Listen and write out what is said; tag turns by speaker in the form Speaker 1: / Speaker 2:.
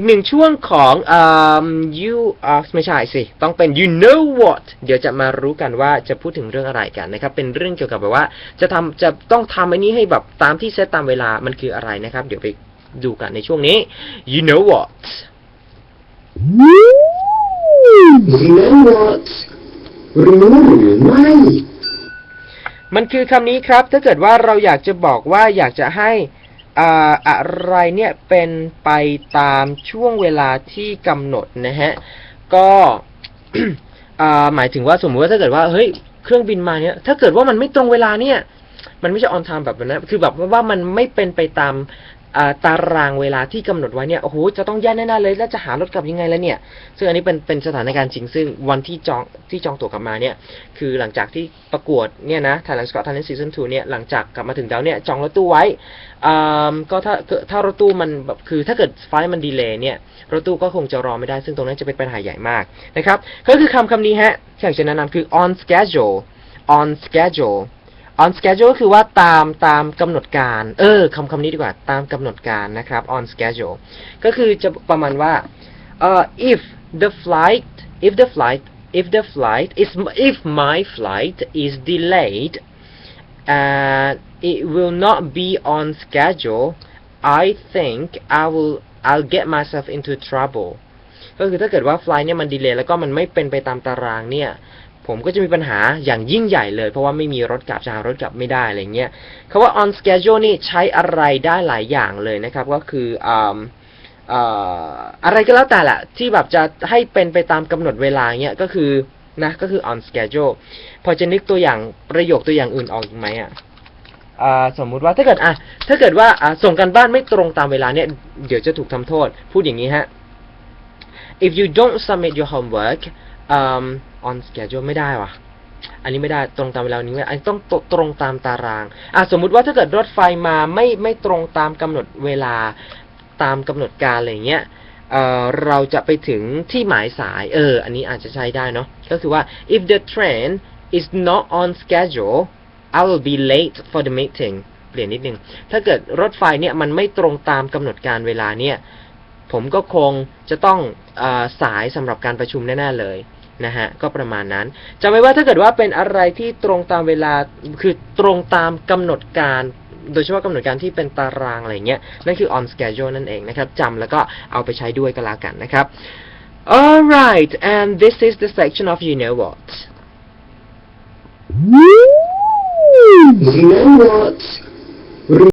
Speaker 1: อีกหนึ่งช่วงของอ่า you อ่าไม่ใช่สิ ต้องเป็น you know what เดี๋ยวจะมารู้กันว่าจะพูดถึงเรื่องอะไรกันนะครับ เป็นเรื่องเกี่ยวกับแบบว่า จะทำจะต้องทำอันนี้ให้แบบตามที่เซตตามเวลามันคืออะไรนะครับ เดี๋ยวไปดูกันในช่วงนี้ you know what
Speaker 2: You know what รู้หรือไม่
Speaker 1: มันคือคำนี้ครับ ถ้าเกิดว่าเราอยากจะบอกว่าอยากจะให้ อ่าอะไรเนี่ยเป็นไปตามช่วงเวลาที่กำหนดนะฮะ ก็หมายถึงว่าสมมติว่าถ้าเกิดว่าเฮ้ยเครื่องบินมาเนี่ยถ้าเกิดว่ามันไม่ตรงเวลาเนี่ย มันไม่ใช่ on time แบบนั้น คือแบบว่ามันไม่เป็นไปตาม ตารางเวลาที่กำหนดไว้เนี่ยโอ้โหจะต้องแย่แน่ๆเลยแล้วจะหารถกลับยังไงแล้วเนี่ย ซึ่งอันนี้เป็นเป็นสถานการณ์จริงซึ่งวันที่จองที่จองตั๋วกลับมาเนี่ย คือหลังจากที่ประกวดเนี่ยนะ Thailand Scott Talent Season 2เนี่ยหลังจากกลับมาถึงแล้วเนี่ยจองรถตู้ไว้อ่าก็ถ้าถ้ารถตู้มันแบบคือถ้าเกิดไฟล์มันดีเลย์เนี่ยรถตู้ก็คงจะรอไม่ได้ ซึ่งตรงนั้นจะเป็นปัญหาใหญ่มากนะครับก็คือคำคำนี้ฮะที่อยากจะแนะนำคือ on schedule on schedule on schedule ก็คือว่าตามตามกำหนดการ เออคำคำนี้ดีกว่าตามกำหนดการนะครับ on schedule ก็คือจะประมาณว่า uh, if the flight if the flight if the flight is if my flight is delayed and it will not be on schedule I think I will I'll get myself into trouble ก็คือถ้าเกิดว่าไฟล์เนี่ยมันดีเลย์แล้วก็มันไม่เป็นไปตามตารางเนี่ย ผมก็จะมีปัญหาอย่างยิ่งใหญ่เลย เพราะว่าไม่มีรถกลับจะหารถกลับไม่ได้อะไรเงี้ยคำว่า on schedule นี่ใช้อะไรได้หลายอย่างเลยนะครับ ก็คืออะไรก็แล้วแต่แหละที่แบบจะให้เป็นไปตามกำหนดเวลาเนี้ยก็คือนะก็คือ on schedule พอจะนึกตัวอย่างประโยคตัวอย่างอื่นออกอีกไหมอะสมมุติว่าถ้าเกิดอะถ้าเกิดว่าส่งกันบ้านไม่ตรงตามเวลาเนี่ยเดี๋ยวจะถูกทำโทษ พูดอย่างนี้ฮะ if you don't submit your homework um, on schedule ไม่ได้ว่ะอันนี้ไม่ได้ตรงตามเวลานี้ไม่ได้อันนี้ต้องตตรงตามตารางอะสมมุติว่าถ้าเกิดรถไฟมาไม่ไม่ตรงตามกำหนดเวลาตามกำหนดการอะไรเงี้ยเอ่อเราจะไปถึงที่หมายสาย เออ อันนี้อาจจะใช้ได้เนาะก็คือว่า if the train is not on schedule I will be late for the meeting เปลี่ยนนิดนึง ถ้าเกิดรถไฟเนี่ยมันไม่ตรงตามกำหนดการเวลาเนี่ย ผมก็คงจะต้องออสายสำหรับการประชุมแน่ ๆ เลย นะฮะก็ประมาณนั้นจำไว้ว่าถ้าเกิดว่าเป็นอะไรที่ตรงตามเวลาคือตรงตามกำหนดการโดยเฉพาะกำหนดการที่เป็นตารางอะไรเงี้ยนั่นคือ on schedule นั่นเองนะครับจำแล้วก็เอาไปใช้ด้วยก็แล้วกันนะครับ alright and this is the section of you know what
Speaker 2: You know what